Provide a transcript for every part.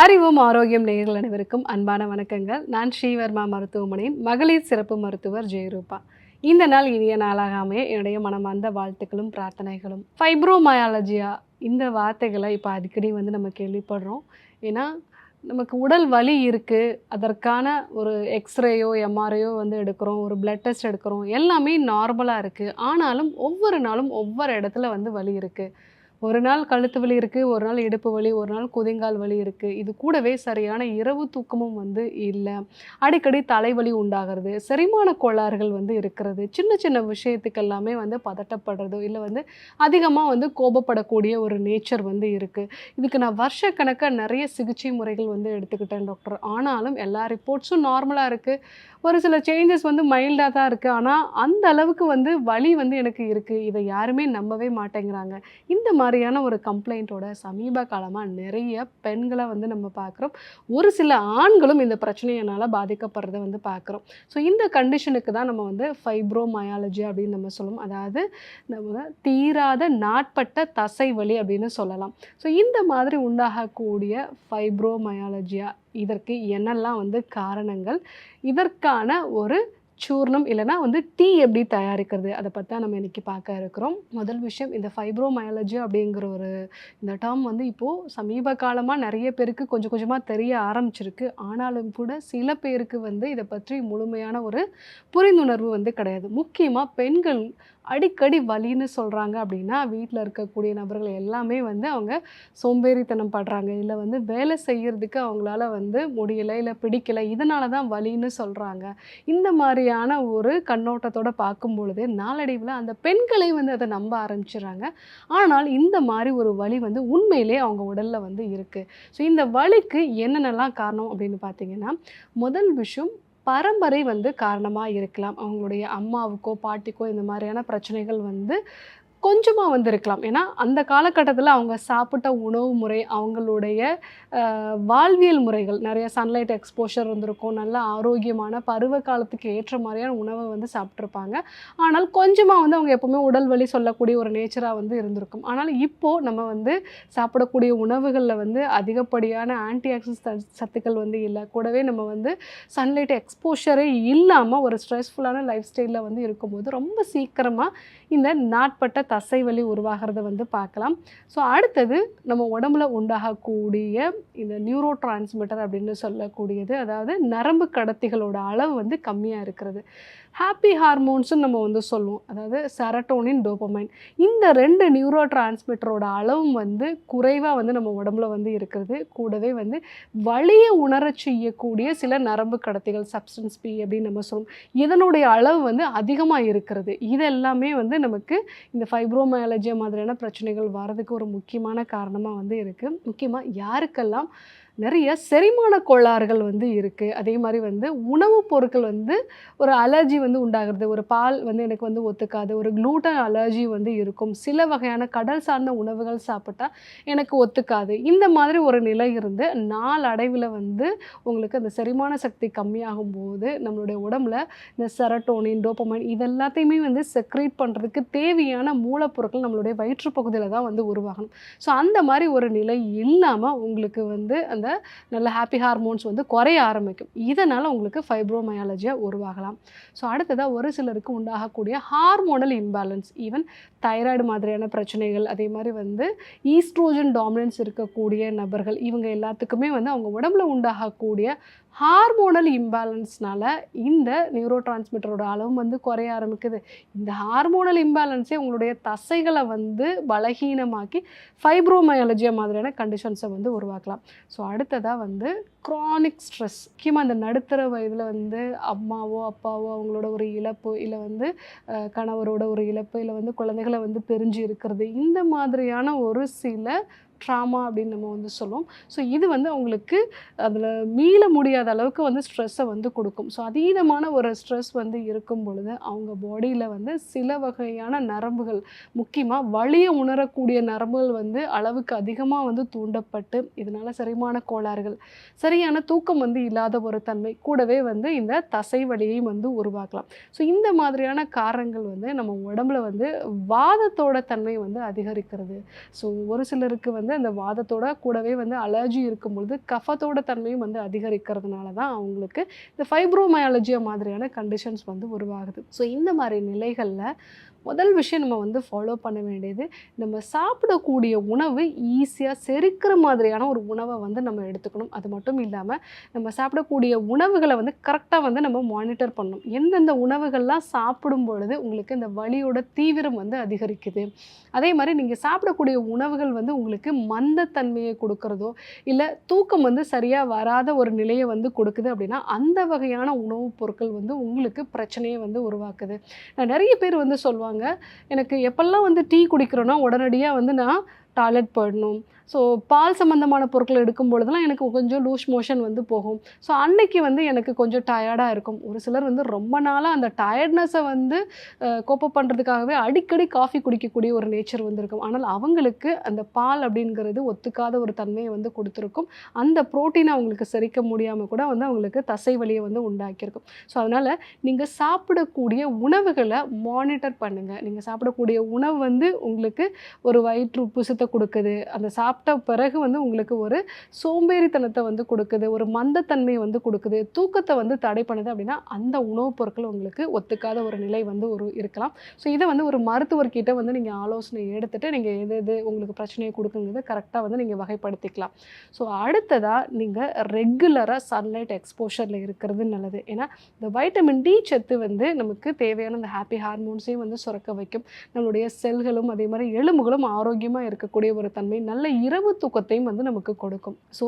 அறிவும் ஆரோக்கியம் நேயர்கள் அனைவருக்கும் அன்பான வணக்கங்கள். நான் ஸ்ரீவர்மா மருத்துவமனையின் மகளிர் சிறப்பு மருத்துவர் ஜெயரூபா. இந்த நாள் இனிய நாளாக அமைய என்னுடைய மனமார்ந்த வாழ்த்துக்களும் பிரார்த்தனைகளும். ஃபைப்ரோமயாலஜியா இந்த வார்த்தைகளை இப்போ அடிக்கடி வந்து நம்ம கேள்விப்படுறோம். ஏன்னா நமக்கு உடல் வலி இருக்குது அதற்கான ஒரு எக்ஸ்ரேயோ எம்ஆர்ஐயோ வந்து எடுக்கிறோம். ஒரு பிளட் டெஸ்ட் எடுக்கிறோம். எல்லாமே நார்மலாக இருக்குது ஆனாலும் ஒவ்வொரு நாளும் ஒவ்வொரு இடத்துல வந்து வலி இருக்குது ஒரு நாள் கழுத்து வலி இருக்குது ஒரு நாள் இடுப்பு வலி ஒரு நாள் குதிங்கால் வலி இருக்குது இது கூடவே சரியான இரவு தூக்கமும் வந்து இல்லை. அடிக்கடி தலைவலி உண்டாகிறது செரிமான கோளாறுகள் வந்து இருக்கிறது. சின்ன சின்ன விஷயத்துக்கு எல்லாமே வந்து பதட்டப்படுறதோ இல்லை வந்து அதிகமாக வந்து கோபப்படக்கூடிய ஒரு நேச்சர் வந்து இருக்குது இதுக்கு நான் வருஷக்கணக்காக நிறைய சிகிச்சை முறைகள் வந்து எடுத்துக்கிட்டேன் டாக்டர் ஆனாலும் எல்லா ரிப்போர்ட்ஸும் நார்மலாக இருக்குது ஒரு சில சேஞ்சஸ் வந்து மைல்டாக தான் இருக்குது ஆனால் அந்த அளவுக்கு வந்து வலி வந்து எனக்கு இருக்குது இதை யாருமே நம்பவே மாட்டேங்கிறாங்க. இந்த மாதிரியான ஒரு கம்ப்ளைண்ட்டோட சமீப காலமாக நிறைய பெண்களை வந்து நம்ம பார்க்குறோம். ஒரு சில ஆண்களும் இந்த பிரச்சனையினால் பாதிக்கப்படுறதை வந்து பார்க்குறோம். ஸோ இந்த கண்டிஷனுக்கு தான் நம்ம வந்து ஃபைப்ரோமயாலஜி அப்படின்னு நம்ம சொல்லுவோம். அதாவது நம்ம தீராத நாட்பட்ட தசை வலி அப்படின்னு சொல்லலாம். ஸோ இந்த மாதிரி உண்டாகக்கூடிய ஃபைப்ரோமயாலஜியா இதற்கு என்னெல்லாம் வந்து காரணங்கள்? இதற்கான ஒரு சூர்ணம் இல்லைனா வந்து டீ எப்படி தயாரிக்கிறது? அதை பற்றி தான் நம்ம இன்றைக்கி பார்க்க இருக்கிறோம். முதல் விஷயம் இந்த ஃபைப்ரோமயாலஜி அப்படிங்கிற ஒரு இந்த டேர்ம் வந்து இப்போது சமீப காலமாக நிறைய பேருக்கு கொஞ்சம் கொஞ்சமாக தெரிய ஆரம்பிச்சிருக்கு. ஆனாலும் கூட சில பேருக்கு வந்து இதை பற்றி முழுமையான ஒரு புரிந்துணர்வு வந்து கிடையாது. முக்கியமாக பெண்கள் அடிக்கடி வலின்னு சொல்கிறாங்க அப்படின்னா வீட்டில் இருக்கக்கூடிய நபர்கள் எல்லாமே வந்து அவங்க சோம்பேறித்தனம் படுறாங்க. இல்லை வந்து வேலை செய்கிறதுக்கு அவங்களால வந்து முடியலை இல்லை பிடிக்கலை இதனால தான் வலின்னு சொல்கிறாங்க இந்த மாதிரியான ஒரு கண்ணோட்டத்தோட பார்க்கும் பொழுது நாளடைவில் அந்த பெண்களை வந்து அதை நம்ப ஆரம்பிச்சிடுறாங்க. ஆனால் இந்த மாதிரி ஒரு வலி வந்து உண்மையிலே அவங்க உடலில் வந்து இருக்குது ஸோ இந்த வலிக்கு என்னென்னலாம் காரணம் அப்படின்னு பார்த்தீங்கன்னா முதல் விஷயம் பரம்பரை வந்து காரணமாக இருக்கலாம். அவங்களுடைய அம்மாவுக்கோ பாட்டிக்கோ இந்த மாதிரியான பிரச்சனைகள் வந்து கொஞ்சமாக வந்து இருக்கலாம் ஏன்னா அந்த காலகட்டத்தில் அவங்க சாப்பிட்ட உணவு முறை அவங்களுடைய வாழ்வியல் முறைகள். நிறைய சன்லைட் எக்ஸ்போஷர் இருந்திருக்கும். நல்ல ஆரோக்கியமான பருவ காலத்துக்கு ஏற்ற மாதிரியான உணவை வந்து சாப்பிட்ருப்பாங்க ஆனால் கொஞ்சமாக வந்து அவங்க எப்போவுமே உடல் வலி சொல்லக்கூடிய ஒரு நேச்சராக வந்து இருந்திருக்கும். ஆனால் இப்போது நம்ம வந்து சாப்பிடக்கூடிய உணவுகளில் வந்து அதிகப்படியான ஆன்டி ஆக்சிடென்ட் சத்துக்கள் வந்து இல்லை. கூடவே நம்ம வந்து சன்லைட் எக்ஸ்போஷரே இல்லாமல் ஒரு ஸ்ட்ரெஸ்ஃபுல்லான லைஃப் ஸ்டைலில் வந்து இருக்கும்போது ரொம்ப சீக்கிரமாக இந்த நாட்பட்ட தசை வலி உருவாகிறத வந்து பார்க்கலாம். ஸோ அடுத்தது நம்ம உடம்புல உண்டாகக்கூடிய இந்த நியூரோ டிரான்ஸ்மிட்டர் அப்படின்னு சொல்லக்கூடியது அதாவது நரம்பு கடத்திகளோட அளவு வந்து கம்மியாக இருக்கிறது. ஹாப்பி ஹார்மோன்ஸும் நம்ம வந்து சொல்லுவோம். அதாவது செரட்டோனின் டோபமைன் இந்த ரெண்டு நியூரோ டிரான்ஸ்மிட்டரோட அளவும் வந்து குறைவாக வந்து நம்ம உடம்புல வந்து இருக்கிறது கூடவே வந்து வலியை உணரச் செய்யக்கூடிய சில நரம்பு கடத்திகள் சப்ஸ்டன்ஸ் பி அப்படின்னு நம்ம சொல்லுவோம். இதனுடைய அளவு வந்து அதிகமாக இருக்கிறது. இதெல்லாமே வந்து நமக்கு இந்த ஃபைப்ரோமயாலஜி மாதிரியான பிரச்சனைகள் வர்றதுக்கு ஒரு முக்கியமான காரணமாக வந்து இருக்குது முக்கியமாக யாருக்கெல்லாம் நிறைய செரிமான கோளாறுகள் வந்து இருக்குது அதே மாதிரி வந்து உணவுப் பொருட்கள் வந்து ஒரு அலர்ஜி வந்து உண்டாகிறது. ஒரு பால் வந்து எனக்கு வந்து ஒத்துக்காது. ஒரு க்ளூட்டன் அலர்ஜி வந்து இருக்கும். சில வகையான கடல் சார்ந்த உணவுகள் சாப்பிட்டா எனக்கு ஒத்துக்காது. இந்த மாதிரி ஒரு நிலை இருந்து நாளடைவில் வந்து உங்களுக்கு அந்த செரிமான சக்தி கம்மியாகும் போது நம்மளுடைய உடம்புல இந்த செரட்டோனின் டோப்பமைன் இதெல்லாத்தையுமே வந்து செக்ரேட் பண்ணுறதுக்கு தேவையான மூலப்பொருட்கள் நம்மளுடைய வயிற்றுப்பகுதியில் தான் வந்து உருவாகணும். ஸோ அந்த மாதிரி ஒரு நிலை இல்லாமல் உங்களுக்கு வந்து அந்த நல்ல ஹாப்பி ஹார்மோன்ஸ் வந்து குறைய ஆரம்பிக்கும். இதனால் உங்களுக்கு ஃபைப்ரோமயாலஜியாக உருவாகலாம். ஸோ அடுத்ததாக ஒரு சிலருக்கு உண்டாகக்கூடிய ஹார்மோனல் இம்பேலன்ஸ் ஈவன் தைராய்டு மாதிரியான பிரச்சனைகள் அதே மாதிரி வந்து ஈஸ்ட்ரோஜன் டாமினன்ஸ் இருக்கக்கூடிய நபர்கள் இவங்க எல்லாத்துக்குமே வந்து அவங்க உடம்புல உண்டாகக்கூடிய ஹார்மோனல் இம்பேலன்ஸ்னால இந்த நியூரோ டிரான்ஸ்மிட்டரோட அளவும் வந்து குறைய ஆரம்பிக்குது. இந்த ஹார்மோனல் இம்பேலன்ஸே உங்களுடைய தசைகளை வந்து பலகீனமாக்கி ஃபைப்ரோமயாலஜியா மாதிரியான கண்டிஷன்ஸை வந்து உருவாக்கலாம். ஸோ அடுத்ததாக வந்து க்ரானிக் ஸ்ட்ரெஸ் முக்கியமாக அந்த நடுத்தர வயதில் வந்து அம்மாவோ அப்பாவோ அவங்களோட ஒரு இழப்பு இல்லை வந்து கணவரோட ஒரு இழப்பு இல்லை வந்து குழந்தைகளை வந்து பிரிஞ்சு இருக்கிறது இந்த மாதிரியான ஒரு சில ட்ராமா அப்படின்னு நம்ம வந்து சொல்லுவோம். ஸோ இது வந்து அவங்களுக்கு அதில் மீள முடியாத அளவுக்கு வந்து ஸ்ட்ரெஸ்ஸை வந்து கொடுக்கும். ஸோ அதீதமான ஒரு ஸ்ட்ரெஸ் வந்து இருக்கும் பொழுது அவங்க பாடியில் வந்து சில வகையான நரம்புகள் முக்கியமாக வழியை உணரக்கூடிய நரம்புகள் வந்து அளவுக்கு அதிகமாக வந்து தூண்டப்பட்டு இதனால் சரிமான கோளாறுகள் சரியான தூக்கம் வந்து இல்லாத ஒரு தன்மை கூடவே வந்து இந்த தசை வழியையும் வந்து உருவாக்கலாம். ஸோ இந்த மாதிரியான காரணங்கள் வந்து நம்ம உடம்புல வந்து வாதத்தோட தன்மை வந்து அதிகரிக்கிறது. ஸோ ஒரு சிலருக்கு வந்து வந்து அந்த வாதத்தோட கூடவே வந்து அலர்ஜி இருக்கும் பொழுது கஃபத்தோட தன்மையும் வந்து அதிகரிக்கிறதுனால தான் அவங்களுக்கு இந்த ஃபைப்ரோமயாலஜியா மாதிரியான கண்டிஷன்ஸ் வந்து உருவாகுது. ஸோ இந்த மாதிரி நிலைகளில் முதல் விஷயம் நம்ம வந்து ஃபாலோ பண்ண வேண்டியது நம்ம சாப்பிடக்கூடிய உணவு ஈஸியாக செரிக்கிற மாதிரியான ஒரு உணவை வந்து நம்ம எடுத்துக்கணும். அது மட்டும் இல்லாமல் நம்ம சாப்பிடக்கூடிய உணவுகளை வந்து கரெக்டாக வந்து நம்ம மானிட்டர் பண்ணணும். எந்தெந்த உணவுகள்லாம் சாப்பிடும் பொழுது உங்களுக்கு இந்த வலியோட தீவிரம் வந்து அதிகரிக்குது? அதே மாதிரி நீங்கள் சாப்பிடக்கூடிய உணவுகள் வந்து உங்களுக்கு மந்தத்தன்மையை கொடுக்கறதோ இல்லை தூக்கம் வந்து சரியாக வராத ஒரு நிலையை வந்து கொடுக்குது அப்படின்னா அந்த வகையான உணவுப் பொருட்கள் வந்து உங்களுக்கு பிரச்சனையை வந்து உருவாக்குது. நான் நிறைய பேர் வந்து சொல்லுவாங்க எனக்கு எப்பெல்லாம் வந்து டீ குடிக்கிறேனோ உடனடியாக வந்து நான் டாய்லெட் போயிடணும் ஸோ பால் சம்மந்தமான பொருட்கள் எடுக்கும் பொழுதுலாம் எனக்கு கொஞ்சம் லூஸ் மோஷன் வந்து போகும். ஸோ அன்னைக்கு வந்து எனக்கு கொஞ்சம் டயர்டாக இருக்கும். ஒரு சிலர் வந்து ரொம்ப நாளாக அந்த டயர்ட்னஸை வந்து கோப்ப பண்ணுறதுக்காகவே அடிக்கடி காஃபி குடிக்கக்கூடிய ஒரு நேச்சர் வந்திருக்கும். ஆனால் அவங்களுக்கு அந்த பால் அப்படிங்கிறது ஒத்துக்காத ஒரு தன்மையை வந்து கொடுத்துருக்கும். அந்த புரோட்டீனை அவங்களுக்கு செரிக்க முடியாமல் கூட வந்து அவங்களுக்கு தசை வலியை வந்து உண்டாக்கியிருக்கும். ஸோ அதனால் நீங்கள் சாப்பிடக்கூடிய உணவுகளை மானிட்டர் பண்ணுங்கள் நீங்கள் சாப்பிடக்கூடிய உணவு வந்து உங்களுக்கு ஒரு வயிற்று புசுத்தை கொடுக்குது. அந்த சாப்பிட்ட பிறகு வந்து உங்களுக்கு ஒரு சோம்பேறித்தனத்தை வந்து கொடுக்குது. ஒரு மந்தத்தன்மையை வந்து கொடுக்குது. தூக்கத்தை வந்து தடை பண்ணுது அப்படின்னா அந்த உணவுப் பொருட்கள் உங்களுக்கு ஒத்துக்காத ஒரு நிலை வந்து ஒரு இருக்கலாம். ஸோ இதை வந்து ஒரு மருத்துவர்கிட்ட வந்து நீங்கள் ஆலோசனை எடுத்துகிட்டு நீங்கள் எது எது உங்களுக்கு பிரச்சனையை கொடுக்குங்கிறத கரெக்டாக வந்து நீங்கள் வகைப்படுத்திக்கலாம். ஸோ அடுத்ததாக நீங்கள் ரெகுலராக சன்லைட் எக்ஸ்போஷரில் இருக்கிறது நல்லது. ஏன்னா இந்த வைட்டமின் டி சத்து வந்து நமக்கு தேவையான அந்த ஹாப்பி ஹார்மோன்ஸையும் வந்து சுரக்க வைக்கும். நம்மளுடைய செல்களும் அதே மாதிரி எலும்புகளும் ஆரோக்கியமாக இருக்கக்கூடிய ஒரு தன்மை நல்ல இரவு தூக்கத்தையும் வந்து நமக்கு கொடுக்கும். ஸோ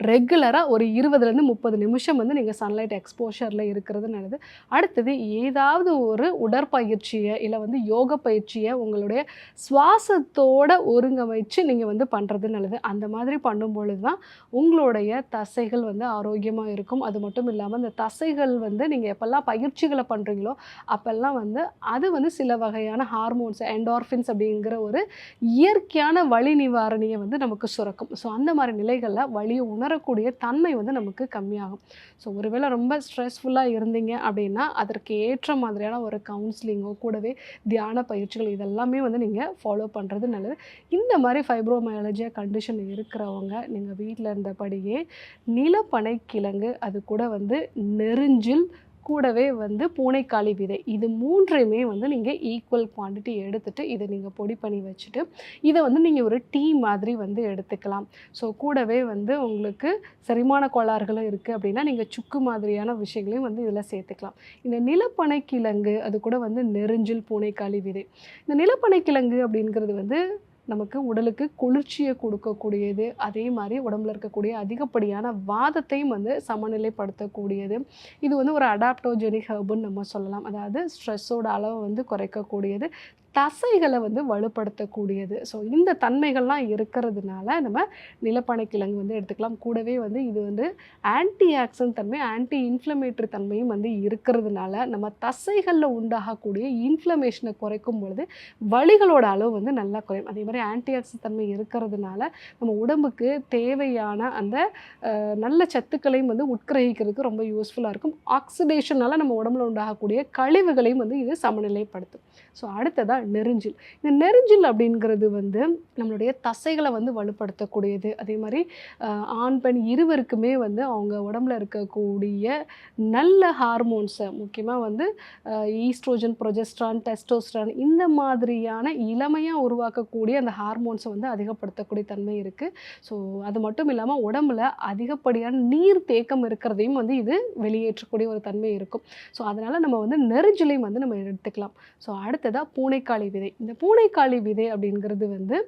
ரெகுலராக ஒரு இருபதுலேருந்து முப்பது நிமிஷம் வந்து நீங்கள் சன்லைட் எக்ஸ்போஷரில் இருக்கிறது நல்லது. அடுத்தது ஏதாவது ஒரு உடற்பயிற்சியை இல்லை வந்து யோக பயிற்சியை உங்களுடைய சுவாசத்தோட ஒருங்கமைச்சு நீங்கள் வந்து பண்ணுறது நல்லது. அந்த மாதிரி பண்ணும் பொழுது தான் உங்களுடைய தசைகள் வந்து ஆரோக்கியமாக இருக்கும். அது மட்டும் இல்லாமல் அந்த தசைகள் வந்து நீங்கள் எப்போல்லாம் பயிற்சிகளை பண்ணுறீங்களோ அப்போல்லாம் வந்து அது வந்து சில வகையான ஹார்மோன்ஸ் என்டார்ஃபின்ஸ் அப்படிங்கிற ஒரு இயற்கையான வலி நிவாரணியை வந்து நமக்கு சுரக்கும். ஸோ அந்த மாதிரி நிலைகளில் வலியை உணரக்கூடிய தன்மை வந்து நமக்கு கம்மியாகும். ஸோ ஒருவேளை ரொம்ப ஸ்ட்ரெஸ்ஃபுல்லாக இருந்தீங்க அப்படின்னா அதற்கு ஏற்ற மாதிரியான ஒரு கவுன்சிலிங்கோ கூடவே தியான பயிற்சிகள் இதெல்லாமே வந்து நீங்கள் ஃபாலோ பண்ணுறது நல்லது. இந்த மாதிரி ஃபைப்ரோமயாலஜியா கண்டிஷன் இருக்கிறவங்க நீங்கள் வீட்டில் இருந்தபடியே நிலப்பனை கிழங்கு அது கூட வந்து நெருஞ்சில் கூடவே வந்து பூனைக்காளி விதை. இது மூன்றையுமே வந்து நீங்கள் ஈக்குவல் குவாண்டிட்டி எடுத்துகிட்டு இதை நீங்கள் பொடி பண்ணி வச்சுட்டு இதை வந்து நீங்கள் ஒரு டீ மாதிரி வந்து எடுத்துக்கலாம். ஸோ கூடவே வந்து உங்களுக்கு செரிமான கோளாறுகளும் இருக்குது அப்படின்னா நீங்கள் சுக்கு மாதிரியான விஷயங்களையும் வந்து இதில் சேர்த்துக்கலாம். இந்த நிலப்பனை கிழங்கு அது கூட வந்து நெருஞ்சில் பூனைக்காளி விதை. இந்த நிலப்பனை கிழங்கு அப்படிங்கிறது வந்து நமக்கு உடலுக்கு குளிர்ச்சியை கொடுக்கக்கூடியது. அதே மாதிரி உடம்புல இருக்கக்கூடிய அதிகப்படியான வாதத்தையும் வந்து சமநிலைப்படுத்தக்கூடியது. இது வந்து ஒரு அடாப்டோஜெனிக் ஹர்புன்னு நம்ம சொல்லலாம். அதாவது ஸ்ட்ரெஸ்ஸோட அளவை வந்து குறைக்கக்கூடியது. தசைகளை வந்து வலுப்படுத்தக்கூடியது. ஸோ இந்த தன்மைகள்லாம் இருக்கிறதுனால நம்ம நிலப்பனை கிழங்கு வந்து எடுத்துக்கலாம். கூடவே வந்து இது வந்து ஆன்டி ஆக்சன் தன்மை ஆன்டி இன்ஃப்ளமேட்டரி தன்மையும் வந்து இருக்கிறதுனால நம்ம தசைகளில் உண்டாகக்கூடிய இன்ஃப்ளமேஷனை குறைக்கும் பொழுது வலிகளோட அளவு வந்து நல்லா குறையும். அதே மாதிரி ஆன்டி ஆக்சன் தன்மை இருக்கிறதுனால நம்ம உடம்புக்கு தேவையான அந்த நல்ல சத்துக்களையும் வந்து உட்கிரகிக்கிறதுக்கு ரொம்ப யூஸ்ஃபுல்லாக இருக்கும். ஆக்சிடேஷனால நம்ம உடம்புல உண்டாகக்கூடிய கழிவுகளையும் வந்து இது சமநிலைப்படுத்தும். ஸோ அடுத்ததாக நெருஞ்சில். இந்த நெருஞ்சில் அப்படிங்கிறது வந்து நம்மளுடைய தசைகளை வந்து வலுப்படுத்தக்கூடியது. அதே மாதிரி ஆண் பெண் இருவருக்குமே வந்து அவங்க உடம்புல இருக்கக்கூடிய நல்ல ஹார்மோன்ஸை முக்கியமாக வந்து ஈஸ்ட்ரோஜன் ப்ரொஜெஸ்ட்ரான் டெஸ்டோஸ்ட்ரான் இந்த மாதிரியான இளமையாக உருவாக்கக்கூடிய அந்த ஹார்மோன்ஸை வந்து அதிகப்படுத்தக்கூடிய தன்மை இருக்குது ஸோ அது மட்டும் இல்லாமல் உடம்புல அதிகப்படியான நீர் தேக்கம் இருக்கிறதையும் வந்து இது வெளியேற்றக்கூடிய ஒரு தன்மை இருக்கும். ஸோ அதனால் நம்ம வந்து நெருஞ்சிலையும் வந்து நம்ம எடுத்துக்கலாம். ஸோ அடுத்ததாக பூனை பூனைக்காளி விதை. இந்த பூனைக்காளி விதை அப்படிங்கிறது வந்து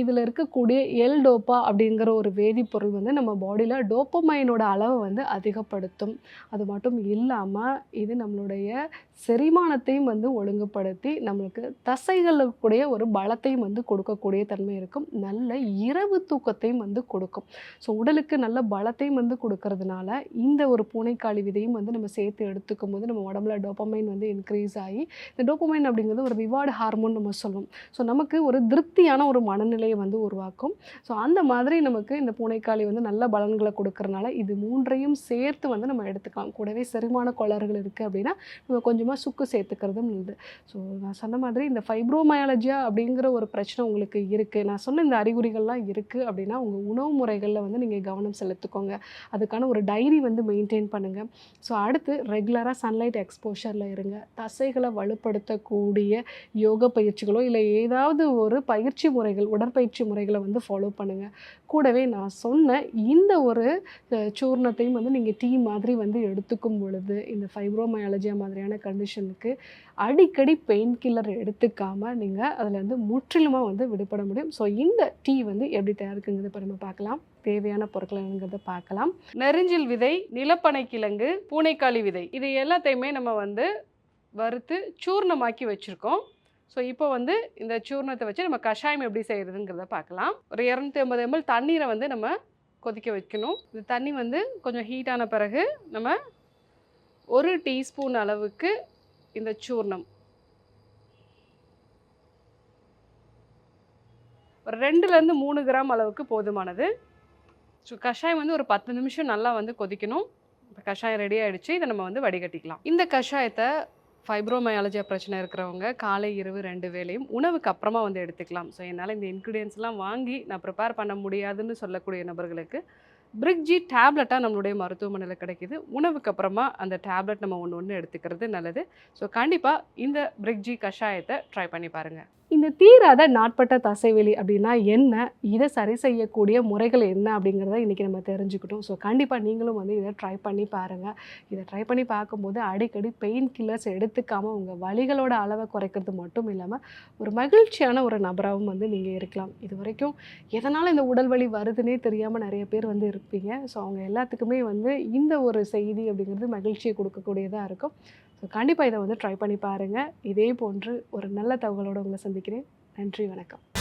இதில் இருக்கக்கூடிய எல் டோப்பா அப்படிங்கிற ஒரு வேதிப்பொருள் வந்து நம்ம பாடியில் டோப்பமைனோட அளவை வந்து அதிகப்படுத்தும். அது மட்டும் இல்லாமல் இது நம்மளுடைய செரிமானத்தையும் வந்து ஒழுங்குபடுத்தி நம்மளுக்கு தசைகளுக்குடைய ஒரு பலத்தையும் வந்து கொடுக்கக்கூடிய தன்மை இருக்கும். நல்ல இரவு தூக்கத்தையும் வந்து கொடுக்கும். ஸோ உடலுக்கு நல்ல பலத்தையும் வந்து கொடுக்கறதுனால இந்த ஒரு பூனைக்காளி விதையும் வந்து நம்ம சேர்த்து எடுத்துக்கும் போது நம்ம உடம்புல டோப்பமைன் வந்து இன்க்ரீஸ் ஆகி இந்த டோப்பமைன் அப்படிங்கிறது ஒரு ரிவார்டு ஹார்மோன் நம்ம சொல்லுவோம். ஸோ நமக்கு ஒரு திருப்தியான ஒரு மனநிலை சூழ்நிலையை வந்து உருவாக்கும். ஸோ அந்த மாதிரி நமக்கு இந்த பூனைக்காளி வந்து நல்ல பலன்களை கொடுக்கறனால இது மூன்றையும் சேர்த்து வந்து நம்ம எடுத்துக்கலாம். கூடவே செரிமான கோளாறுகள் இருக்குது அப்படின்னா நம்ம கொஞ்சமாக சுக்கு சேர்த்துக்கிறதும் நல்லது. ஸோ நான் சொன்ன மாதிரி இந்த ஃபைப்ரோமயாலஜியா அப்படிங்கிற ஒரு பிரச்சனை உங்களுக்கு இருக்குது நான் சொன்ன இந்த அறிகுறிகள்லாம் இருக்குது அப்படின்னா உங்கள் உணவு முறைகளில் வந்து நீங்கள் கவனம் செலுத்துக்கோங்க. அதுக்கான ஒரு டைரி வந்து மெயின்டைன் பண்ணுங்கள் ஸோ அடுத்து ரெகுலராக சன்லைட் எக்ஸ்போஷரில் இருங்க. தசைகளை வலுப்படுத்தக்கூடிய யோக பயிற்சிகளோ இல்லை ஏதாவது ஒரு பயிற்சி முறைகள் உடற்பயிற்சி முறைகளை வந்து ஃபாலோ பண்ணுங்கள் கூடவே நான் சொன்ன இந்த ஒரு சூர்ணத்தையும் வந்து நீங்கள் டீ மாதிரி வந்து எடுத்துக்கும் பொழுது இந்த ஃபைப்ரோமயாலஜியா மாதிரியான கண்டிஷனுக்கு அடிக்கடி பெயின் கில்லர் எடுத்துக்காமல் நீங்கள் அதிலேருந்து முற்றிலுமாக வந்து விடுபட முடியும். ஸோ இந்த டீ வந்து எப்படி தயாரிக்குங்கிறத நம்ம பார்க்கலாம். தேவையான பொருட்கள்ங்கிறத பார்க்கலாம். நெருஞ்சில் விதை நிலப்பனை கிழங்கு பூனைக்காளி விதை இது எல்லாத்தையுமே நம்ம வந்து வறுத்து சூர்ணமாக்கி வச்சுருக்கோம். ஸோ இப்போ வந்து இந்த சூர்ணத்தை வச்சு நம்ம கஷாயம் எப்படி செய்கிறதுங்கிறத பார்க்கலாம். ஒரு இரநூத்தி ஐம்பது எம்எல் தண்ணீரை வந்து நம்ம கொதிக்க வைக்கணும். இந்த தண்ணி வந்து கொஞ்சம் ஹீட்டான பிறகு நம்ம ஒரு டீஸ்பூன் அளவுக்கு இந்த சூர்ணம். ஒரு ரெண்டுலேருந்து மூணு கிராம் அளவுக்கு போதுமானது. ஸோ கஷாயம் வந்து ஒரு பத்து நிமிஷம் நல்லா வந்து கொதிக்கணும். இப்போ கஷாயம் ரெடி ஆகிடுச்சு இதை நம்ம வந்து வடிகட்டிக்கலாம். இந்த கஷாயத்தை ஃபைப்ரோமயாலஜியா பிரச்சனை இருக்கிறவங்க காலை இரவு ரெண்டு வேலையும் உணவுக்கு அப்புறமா வந்து எடுத்துக்கலாம். ஸோ என்னால் இந்த இன்க்ரீடியன்ஸ்லாம் வாங்கி நான் ப்ரிப்பேர் பண்ண முடியாதுன்னு சொல்லக்கூடிய நபர்களுக்கு பிரிக்ஜி டேப்லெட்டாக நம்மளுடைய மருத்துவமனையில் கிடைக்கிது. உணவுக்கு அப்புறமா அந்த டேப்லெட் நம்ம ஒன்று ஒன்று எடுத்துக்கிறது நல்லது. ஸோ கண்டிப்பாக இந்த பிரிக்ஜி கஷாயத்தை ட்ரை பண்ணி பாருங்கள் இந்த தீராத நாட்பட்ட தசைவெளி அப்படின்னா என்ன? இதை சரி செய்யக்கூடிய முறைகள் என்ன? அப்படிங்கிறத இன்றைக்கி நம்ம தெரிஞ்சுக்கிட்டோம். ஸோ கண்டிப்பாக நீங்களும் வந்து இதை ட்ரை பண்ணி பாருங்கள் இதை ட்ரை பண்ணி பார்க்கும்போது அடிக்கடி பெயின் கில்லர்ஸ் எடுத்துக்காமல் உங்கள் வலிகளோட அளவை குறைக்கிறது மட்டும் இல்லாமல் ஒரு மகிழ்ச்சியான ஒரு நபராகவும் வந்து நீங்கள் இருக்கலாம். இது வரைக்கும் எதனால் இந்த உடல் வலி வருதுன்னே தெரியாமல் நிறைய பேர் வந்து இருப்பீங்க. ஸோ அவங்க எல்லாத்துக்குமே வந்து இந்த ஒரு செய்தி அப்படிங்கிறது மகிழ்ச்சியை கொடுக்கக்கூடியதாக இருக்கும். ஸோ கண்டிப்பாக இதை வந்து ட்ரை பண்ணி பாருங்கள் இதே போன்று ஒரு நல்ல தகவலோடு உங்களை சந்திக்கிறேன். நன்றி வணக்கம்.